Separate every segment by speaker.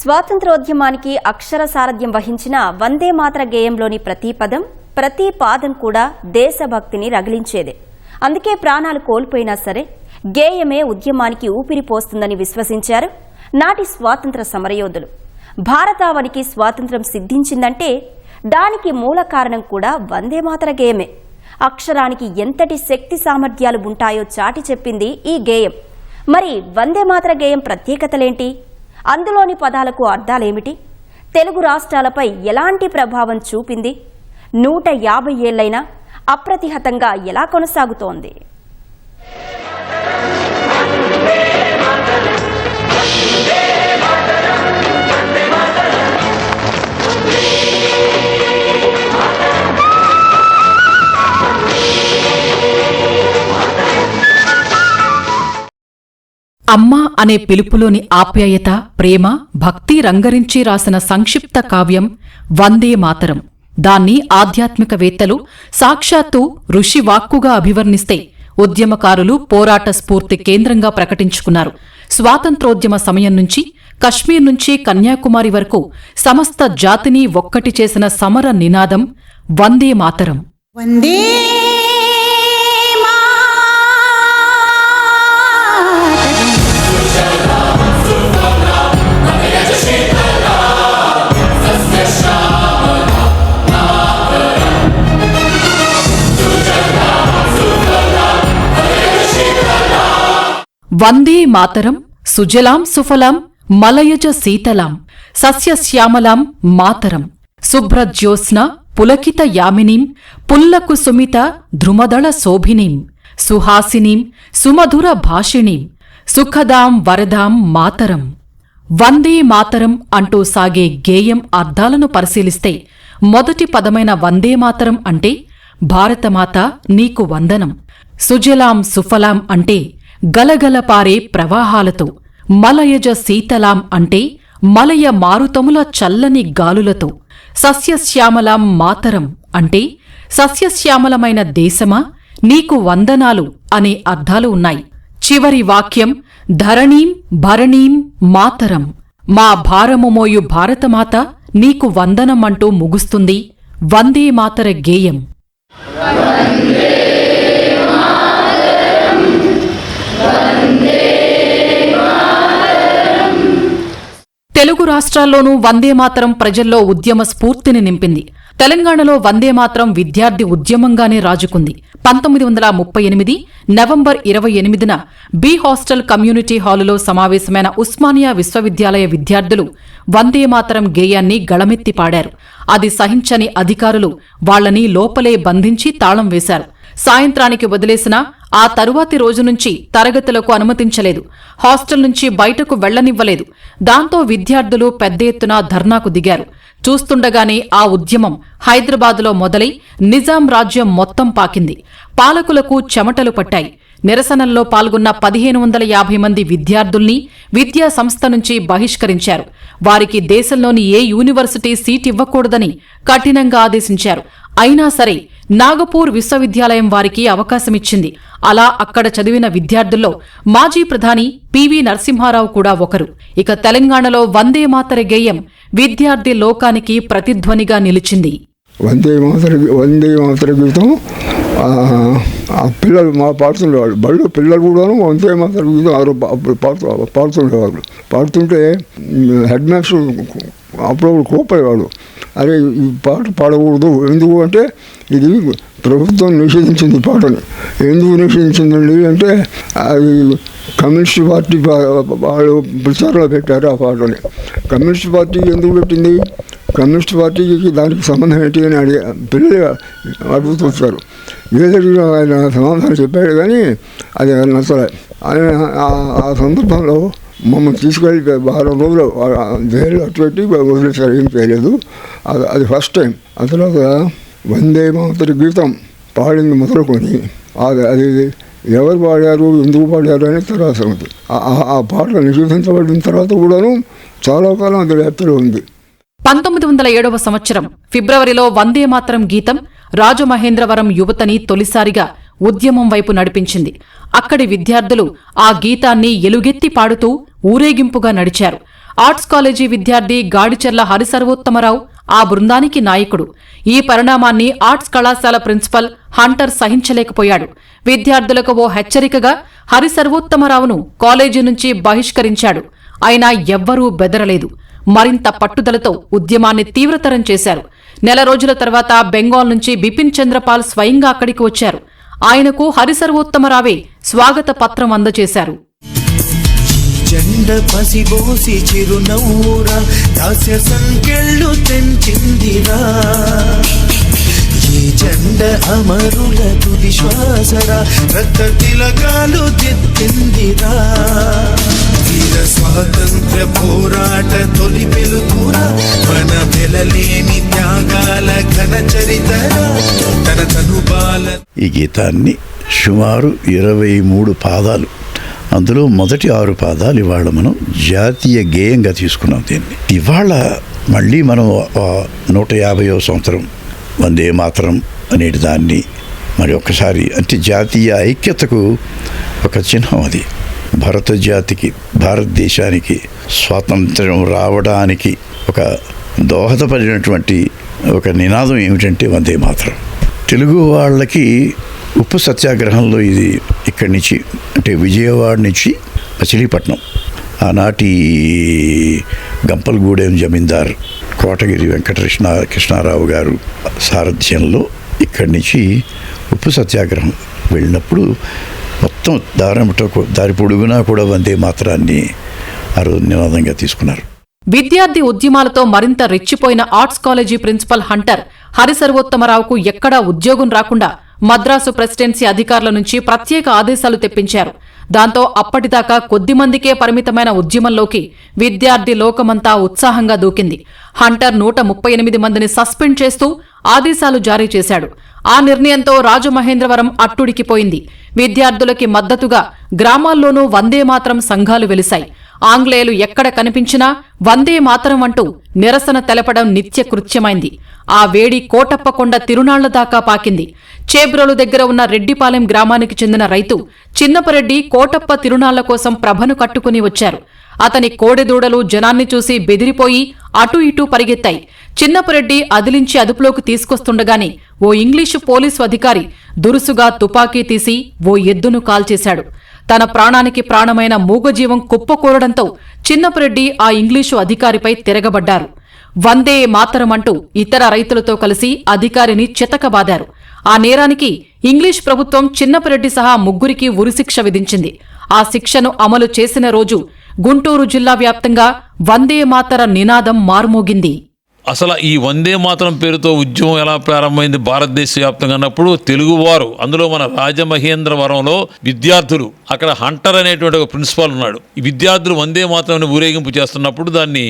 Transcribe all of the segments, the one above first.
Speaker 1: స్వాతంత్రోద్యమానికి అక్షర సారథ్యం వహించిన వందే మాతర గేయంలోని ప్రతి పదం ప్రతి పాదం కూడా దేశభక్తిని రగిలించేదే. అందుకే ప్రాణాలు కోల్పోయినా సరే గేయమే ఉద్యమానికి ఊపిరి పోస్తుందని విశ్వసించారు నాటి స్వాతంత్ర సమరయోధులు. భారతావనికి స్వాతంత్రం సిద్ధించిందంటే దానికి మూల కారణం కూడా వందే మాతర గేయమే. అక్షరానికి ఎంతటి శక్తి సామర్థ్యాలు ఉంటాయో చాటి చెప్పింది ఈ గేయం. మరి వందే మాతర గేయం ప్రత్యేకతలేంటి? అందులోని పదాలకు అర్థాలేమిటి? తెలుగు రాష్ట్రాలపై ఎలాంటి ప్రభావం చూపింది? నూట యాభై ఏళ్ళైనా అప్రతిహతంగా ఎలా కొనసాగుతోంది?
Speaker 2: అమ్మ అనే పిలుపులోని ఆప్యాయత ప్రేమ భక్తి రంగరించి రాసిన సంక్షిప్త కావ్యం వందే మాతరం. దాన్ని ఆధ్యాత్మికవేత్తలు సాక్షాత్తు ఋషివాక్కుగా అభివర్ణిస్తే ఉద్యమకారులు పోరాట స్ఫూర్తి కేంద్రంగా ప్రకటించుకున్నారు. స్వాతంత్రోద్యమ సమయం నుంచి కశ్మీర్ నుంచి కన్యాకుమారి వరకు సమస్త జాతిని ఒక్కటి చేసిన సమర నినాదం వందే మాతరం.
Speaker 3: వందే
Speaker 2: వందే మాతరం సుజలాం సుఫలాం మలయజ శీతలాం సస్యశ్యామలాం మాతరం శుభ్రజ్యోత్స్న పులకిత యామినీం పుల్లకు సుమిత ధ్రుమదళ శోభినీం సుహాసినీం సుమధుర భాషిణీం సుఖదాం వరదాం మాతరం. వందే మాతరం అంటూ సాగే గేయం అర్థాలను పరిశీలిస్తే మొదటి పదమైన వందే మాతరం అంటే భారతమాత నీకు వందనం సుజలాం సుఫలాం అంటే గలగలపారే ప్రవాహాలతో మలయజ శీతలాం అంటే మలయ మారుతముల చల్లని గాలులతో సస్యశ్యామలాం మాతరం అంటే సస్యశ్యామలమైన దేశమా? నీకు వందనాలు అనే అర్థాలు ఉన్నాయి. చివరి వాక్యం ధరణీం భరణీం మాతరం. మా భారము మోయు భారతమాత నీకు వందనం అంటూ ముగుస్తుంది. వందే మాతర గేయం. తెలుగు రాష్ట్రాల్లోనూ వందేమాతరం ప్రజల్లో ఉద్యమ స్ఫూర్తిని నింపింది. తెలంగాణలో వందేమాతరం విద్యార్థి ఉద్యమంగానే రాజుకుంది. పంతొమ్మిది వందల ముప్పై ఎనిమిది నవంబర్ ఇరవై ఎనిమిదిన బి హాస్టల్ కమ్యూనిటీ హాలులో సమావేశమైన ఉస్మానియా విశ్వవిద్యాలయ విద్యార్థులు వందేమాతరం గేయాన్ని గళమెత్తి పాడారు. అది సహించని అధికారులు వాళ్ళని లోపలే బంధించి తాళం వేశారు. సాయంత్రానికి వదిలేసినా ఆ తరువాతి రోజు నుంచి తరగతులకు అనుమతించలేదు. హాస్టల్ నుంచి బయటకు వెళ్ళనివ్వలేదు దాంతో విద్యార్థులు పెద్ద ఎత్తున ధర్నాకు దిగారు. చూస్తుండగానే ఆ ఉద్యమం హైదరాబాదులో మొదలై నిజాం రాజ్యం మొత్తం పాకింది. పాలకులకు చెమటలు పట్టాయి. నిరసనల్లో పాల్గొన్న పదిహేను వందల యాభై మంది విద్యార్థుల్ని విద్యా సంస్థ నుంచి బహిష్కరించారు. వారికి దేశంలోని ఏ యూనివర్సిటీ సీట్ ఇవ్వకూడదని కఠినంగా ఆదేశించారు. అయినా సరే నాగపూర్ విశ్వవిద్యాలయం వారికి అవకాశమిచ్చింది. అలా అక్కడ చదివిన విద్యార్థుల్లో మాజీ ప్రధాని పివి నరసింహారావు కూడా ఒకరు. ఇక తెలంగాణలో వందే మాతర గేయం విద్యార్థి లోకానికి ప్రతిధ్వనిగా నిలిచింది.
Speaker 4: వందే మాతర వందే మాతర గీతం ఆ, పిల్లలు మా పాడుతుండేవాళ్ళు. బళ్ళు పిల్లలు కూడాను వందే మాతర గీతం ఆరో పాడుతూ పాడుతుండేవాళ్ళు. పాడుతుంటే హెడ్ మాస్టర్ అప్పుడప్పుడు కోపడేవాడు. అరే ఈ పాట పాడకూడదు. ఎందుకు అంటే ఇది ప్రభుత్వం నిషేధించింది ఈ పాటని. ఎందుకు నిషేధించిందండి అంటే అది కమ్యూనిస్ట్ పార్టీ వాళ్ళు ప్రచారంలో పెట్టారు ఆ పాటని. కమ్యూనిస్ట్ పార్టీ ఎందుకు పెట్టింది? కమ్యూనిస్ట్ పార్టీకి దానికి సంబంధం ఏంటి అని అడిగి పిల్లలు అడుగుతుంటారు ఏదడిగినా ఆయన సమాధానం చెప్పాడు కానీ అది నచ్చలే. ఆయన ఆ- సందర్భంలో మమ్మల్ని తీసుకెళ్ళి వారం రోజులు ఆ జైలు అటు పెట్టి వదిలేసారు ఏం చేయలేదు. అది అది ఫస్ట్ టైం ఆ తర్వాత వందే మాతరి గీతం పాడింది మొదలుకొని అది అది ఎవరు పాడారు ఎందుకు పాడారు అనే తర్వాత ఉంది ఆ- ఆ- ఆ పాట నిషేధించబడిన తర్వాత కూడాను చాలా కాలం అది వ్యాప్తిలో ఉంది.
Speaker 2: పంతొమ్మిది వందల ఏడవ సంవత్సరం ఫిబ్రవరిలో వందే మాతరం గీతం రాజమహేంద్రవరం యువతని తొలిసారిగా ఉద్యమం వైపు నడిపించింది. అక్కడి విద్యార్థులు ఆ గీతాన్ని ఎలుగెత్తి పాడుతూ ఊరేగింపుగా నడిచారు. ఆర్ట్స్ కాలేజీ విద్యార్థి గాడిచెర్ల హరిసర్వోత్తమరావు ఆ బృందానికి నాయకుడు. ఈ పరిణామాన్ని ఆర్ట్స్ కళాశాల ప్రిన్సిపల్ హంటర్ సహించలేకపోయాడు. విద్యార్థులకు ఓ హెచ్చరికగా హరిసర్వోత్తమరావును కాలేజీ నుంచి బహిష్కరించాడు. అయినా ఎవ్వరూ బెదరలేదు. మరింత పట్టుదలతో ఉద్యమాన్ని తీవ్రతరం చేశారు. నెల రోజుల తర్వాత బెంగాల్ నుంచి బిపిన్ చంద్రపాల్ స్వయంగా అక్కడికి వచ్చారు. ఆయనకు హరిసర్వోత్తమరావే స్వాగత పత్రం అందజేశారు.
Speaker 3: జెండ పసిబోసి చిరునవ్వురా దాస్య సంకెళ్ళు తెంచిందిరా. ఈ జెండ అమరుల తుది శ్వాసరా రక్త తిలకాలు తెత్తిందిరా. వీర స్వాతంత్ర పోరాట తొలి వెలుతురా మన వెలలేని త్యాగాల ఘన చరితరా తన తనుబాల
Speaker 5: ఈ గీతాన్ని సుమారు ఇరవై మూడు పాదాలు అందులో మొదటి ఆరు పాదాలు ఇవాళ మనం జాతీయ గేయంగా తీసుకున్నాం దీన్ని. ఇవాళ మళ్ళీ మనం నూట యాభైవ సంవత్సరం వందే మాత్రం అనేటి దాన్ని మరి ఒక్కసారి అంటే జాతీయ ఐక్యతకు ఒక చిహ్నం అది. భారత జాతికి భారతదేశానికి స్వాతంత్రం రావడానికి ఒక దోహదపడినటువంటి ఒక నినాదం ఏమిటంటే వందే మాత్రం. తెలుగు వాళ్ళకి ఉప్పు సత్యాగ్రహంలో ఇది ఇక్కడి నుంచి అంటే విజయవాడ నుంచి మచిలీపట్నం. ఆనాటి గంపలగూడెం జమీందార్ కోటగిరి వెంకటకృష్ణ కృష్ణారావు గారు సారథ్యంలో ఇక్కడి నుంచి ఉప్పు సత్యాగ్రహం వెళ్ళినప్పుడు మొత్తం దారమిట దారి పొడుగునా కూడా వందే మాత్రాన్ని ఆ రోజు నినాదంగా తీసుకున్నారు.
Speaker 2: విద్యార్థి ఉద్యమాలతో మరింత రెచ్చిపోయిన ఆర్ట్స్ కాలేజీ ప్రిన్సిపల్ హంటర్ హరిసర్వోత్తమరావుకు ఎక్కడా ఉద్యోగం రాకుండా మద్రాసు ప్రెసిడెన్సీ అధికారుల నుంచి ప్రత్యేక ఆదేశాలు తెప్పించారు. దాంతో అప్పటిదాకా కొద్ది మందికే పరిమితమైన ఉద్యమంలోకి విద్యార్థి లోకమంతా ఉత్సాహంగా దూకింది. హంటర్ నూట ముప్పై ఎనిమిది మందిని సస్పెండ్ చేస్తూ ఆదేశాలు జారీ చేశాడు. ఆ నిర్ణయంతో రాజమహేంద్రవరం అట్టుడికిపోయింది విద్యార్థులకి మద్దతుగా గ్రామాల్లోనూ వందే మాత్రం సంఘాలు వెలిశాయి. ఆంగ్లేయులు ఎక్కడ కనిపించినా వందే మాతరం అంటూ నిరసన తెలపడం నిత్య కృత్యమైంది ఆ వేడి కోటప్పకొండ తిరునాళ్ళ దాకా పాకింది. చేబ్రోలు దగ్గర ఉన్న రెడ్డిపాలెం గ్రామానికి చెందిన రైతు చిన్నపరెడ్డి కోటప్ప తిరునాళ్ళ కోసం ప్రభను కట్టుకుని వచ్చారు. అతని కోడెదూడలు జనాన్ని చూసి బెదిరిపోయి అటూ ఇటూ పరిగెత్తాయి. చిన్నపరెడ్డి అదిలించి అదుపులోకి తీసుకొస్తుండగానే ఓ ఇంగ్లీషు పోలీసు అధికారి దురుసుగా తుపాకీ తీసి ఓ ఎద్దును కాల్చేశాడు. తన ప్రాణానికి ప్రాణమైన మూగజీవం కుప్పకూరడంతో చిన్నపరెడ్డి ఆ ఇంగ్లీషు అధికారిపై తిరగబడ్డారు. వందే మాతరమంటూ ఇతర రైతులతో కలిసి అధికారిని చితకబాదారు. ఆ నేరానికి ఇంగ్లీష్ ప్రభుత్వం చిన్నపరెడ్డి సహా ముగ్గురికి ఉరిశిక్ష విధించింది. ఆ శిక్షను అమలు చేసిన రోజు గుంటూరు జిల్లా వ్యాప్తంగా వందే మాతర నినాదం మారుమోగింది.
Speaker 6: అసలు ఈ వందే మాతరం పేరుతో ఉద్యమం ఎలా ప్రారంభమైంది? భారతదేశ వ్యాప్తంగా అన్నప్పుడు తెలుగువారు అందులో మన రాజమహేంద్రవరంలో విద్యార్థులు అక్కడ హంటర్ అనేటువంటి ఒక ప్రిన్సిపాల్ ఉన్నాడు. ఈ విద్యార్థులు వందే మాతరం ఊరేగింపు చేస్తున్నప్పుడు దాన్ని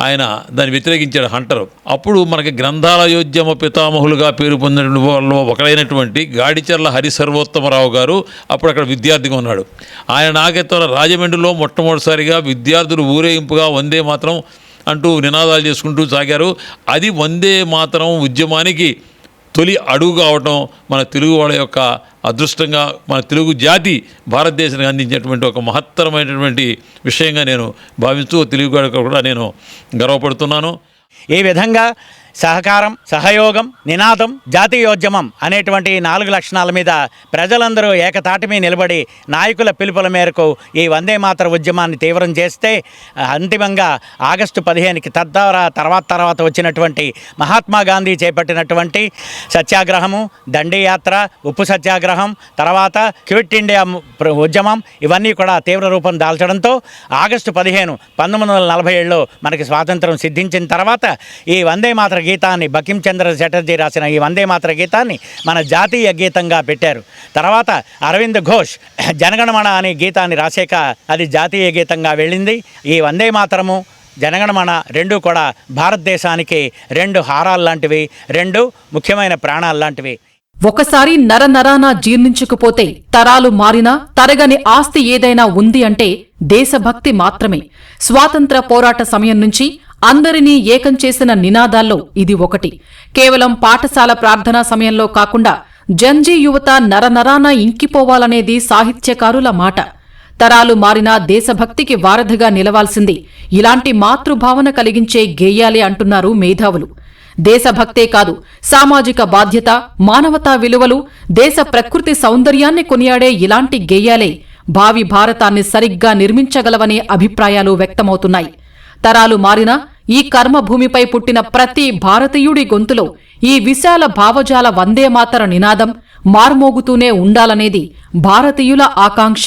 Speaker 6: ఆయన దాన్ని వ్యతిరేకించాడు హంటర్. అప్పుడు మనకి గ్రంథాలయోద్యమ పితామహులుగా పేరు పొందిన వాళ్ళు ఒకరైనటువంటి గాడిచర్ల హరి సర్వోత్తమరావు గారు అప్పుడు అక్కడ విద్యార్థిగా ఉన్నాడు. ఆయన నాగేత్వాల రాజమండ్రిలో మొట్టమొదటిసారిగా విద్యార్థులు ఊరేగింపుగా వందే మాత్రం అంటూ నినాదాలు చేసుకుంటూ సాగారు. అది వందే మాతరం ఉద్యమానికి తొలి అడుగు కావటం మన తెలుగు వాళ్ళ యొక్క అదృష్టంగా మన తెలుగు జాతి భారతదేశానికి అందించినటువంటి ఒక మహత్తరమైనటువంటి విషయంగా నేను భావిస్తూ తెలుగు కూడా నేను గర్వపడుతున్నాను.
Speaker 7: ఈ విధంగా సహకారం సహయోగం నినాదం జాతీయోద్యమం అనేటువంటి నాలుగు లక్షణాల మీద ప్రజలందరూ ఏకతాటిమీ నిలబడి నాయకుల పిలుపుల మేరకు ఈ వందే మాతర ఉద్యమాన్ని తీవ్రం చేస్తే అంతిమంగా ఆగస్టు పదిహేనుకి తద్వారా తర్వాత తర్వాత వచ్చినటువంటి మహాత్మా గాంధీ చేపట్టినటువంటి సత్యాగ్రహము దండియాత్ర ఉప్పు సత్యాగ్రహం తర్వాత క్విట్ ఇండియా ఉద్యమం ఇవన్నీ కూడా తీవ్ర రూపం దాల్చడంతో ఆగస్టు పదిహేను పంతొమ్మిది వందల నలభై ఏడులో మనకి స్వాతంత్రం సిద్ధించిన తర్వాత ఈ వందే మాతర గీతాన్ని బకిం చంద్ర చటర్జీ రాసిన ఈ వందే మాతర గీతాన్ని మన జాతీయ గీతంగా పెట్టారు. తర్వాత అరవింద్ ఘోష్ జనగణమన అనే గీతాన్ని రాసాక అది జాతీయ గీతంగా వెళ్ళింది. ఈ వందే మాతరము జనగణమన రెండు కూడా భారతదేశానికి రెండు హారాలు లాంటివి రెండు ముఖ్యమైన ప్రాణాలు లాంటివి.
Speaker 2: ఒకసారి నరనరాన జీర్ణించుకుపోతే తరాలు మారినా తరగని ఆస్తి ఏదైనా ఉంది అంటే దేశభక్తి మాత్రమే. స్వాతంత్ర పోరాట సమయం నుంచి అందరినీ ఏకం చేసిన నినాదాల్లో ఇది ఒకటి. కేవలం పాఠశాల ప్రార్థనా సమయంలో కాకుండా జంజీ యువత నరనరాన ఇంకిపోవాలనేది సాహిత్యకారుల మాట. తరాలు మారినా దేశభక్తికి వారధిగా నిలవాల్సింది ఇలాంటి మాతృభావన కలిగించే గేయాలే అంటున్నారు మేధావులు. దేశభక్తే కాదు సామాజిక బాధ్యత మానవతా విలువలు దేశ ప్రకృతి సౌందర్యాన్ని కొనియాడే ఇలాంటి గేయాలే భావి భారతాన్ని సరిగ్గా నిర్మించగలవనే అభిప్రాయాలు వ్యక్తమవుతున్నాయి. తరాలు మారినా ఈ కర్మభూమిపై పుట్టిన ప్రతి భారతీయుడి గొంతులో ఈ విశాల భావజాల వందేమాతర నినాదం మార్మోగుతూనే ఉండాలనేది భారతీయుల ఆకాంక్ష.